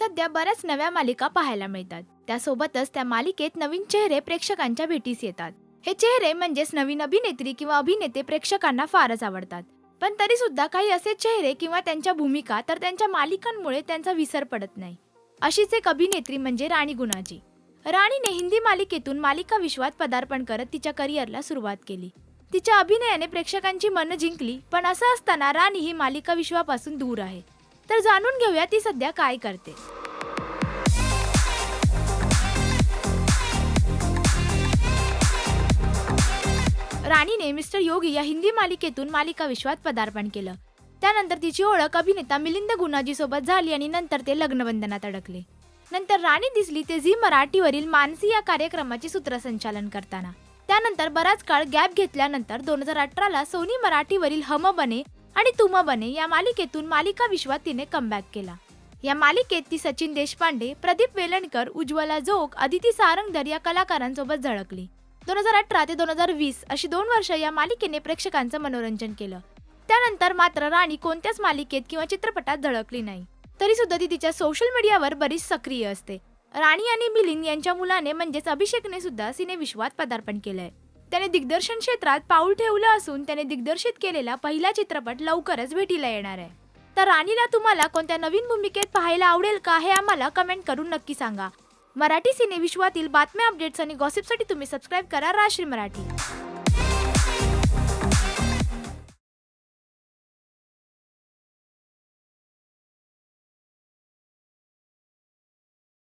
सध्या बऱ्याच नव्या मालिका पाहायला मिळतात. त्यासोबतच त्या मालिकेत नवीन चेहरे प्रेक्षकांच्या भेटीस येतात. हे चेहरे म्हणजेच नवीन अभिनेत्री किंवा अभिनेते प्रेक्षकांना फारच आवडतात. पण तरी सुद्धा काही असे चेहरे किंवा त्यांच्या भूमिका तर त्यांच्या मालिकांमुळे त्यांचा विसर पडत नाही. अशीच एक अभिनेत्री म्हणजे राणी गुणाजी. राणीने हिंदी मालिकेतून मालिका विश्वात पदार्पण करत तिच्या करिअरला सुरुवात केली. तिच्या अभिनयाने प्रेक्षकांची मनं जिंकली पण असं असताना राणी ही मालिका विश्वापासून दूर आहे. तर जाणून घेऊया ती सध्या काय करते. राणीने मिस्टर योगी या हिंदी मालिकेतून मालिका विश्वात पदार्पण केलं. त्यानंतर तिची ओळख अभिनेता मिलिंद गुणाजी सोबत झाली आणि नंतर ते लग्नबंधनात अडकले. नंतर राणी दिसली ते झी मराठीवरील मानसी या कार्यक्रमाचे सूत्रसंचालन करताना. त्यानंतर बराच काळ गॅप घेतल्यानंतर दोन हजार अठराला सोनी मराठीवरील हम बने आणि तुम बने या मालिकेतून मालिका विश्वात तिने कमबॅक केला. या मालिकेत ती सचिन देशपांडे प्रदीप वेलणकर उज्ज्वला जोग अदिती सारंगधर या कलाकारांसोबत झळकली. दोन हजार अठरा ते दोन हजार वीस अशी दोन वर्ष या मालिकेने प्रेक्षकांचं मनोरंजन केलं. त्यानंतर मात्र राणी कोणत्याच मालिकेत किंवा चित्रपटात झळकली नाही. तरी सुद्धा ती तिच्या सोशल मीडियावर बरीच सक्रिय असते. राणी आणि मिलिंद यांच्या मुलाने म्हणजेच अभिषेकने सुद्धा सिनेविश्वात पदार्पण केलंय. त्याने दिग्दर्शन क्षेत्रात पाऊल ठेवलं असून त्याने दिग्दर्शित केलेला पहिला चित्रपट लवकरच भेटीला येणार आहे. तर राणीला तुम्हाला कोणत्या नवीन भूमिकेत पाहायला आवडेल का हे आम्हाला कमेंट करून नक्की सांगा. मराठी सिनेविश्वातील बातम्या अपडेट्स आणि गॉसिपसाठी तुम्ही सबस्क्राईब करा राश्री मराठी.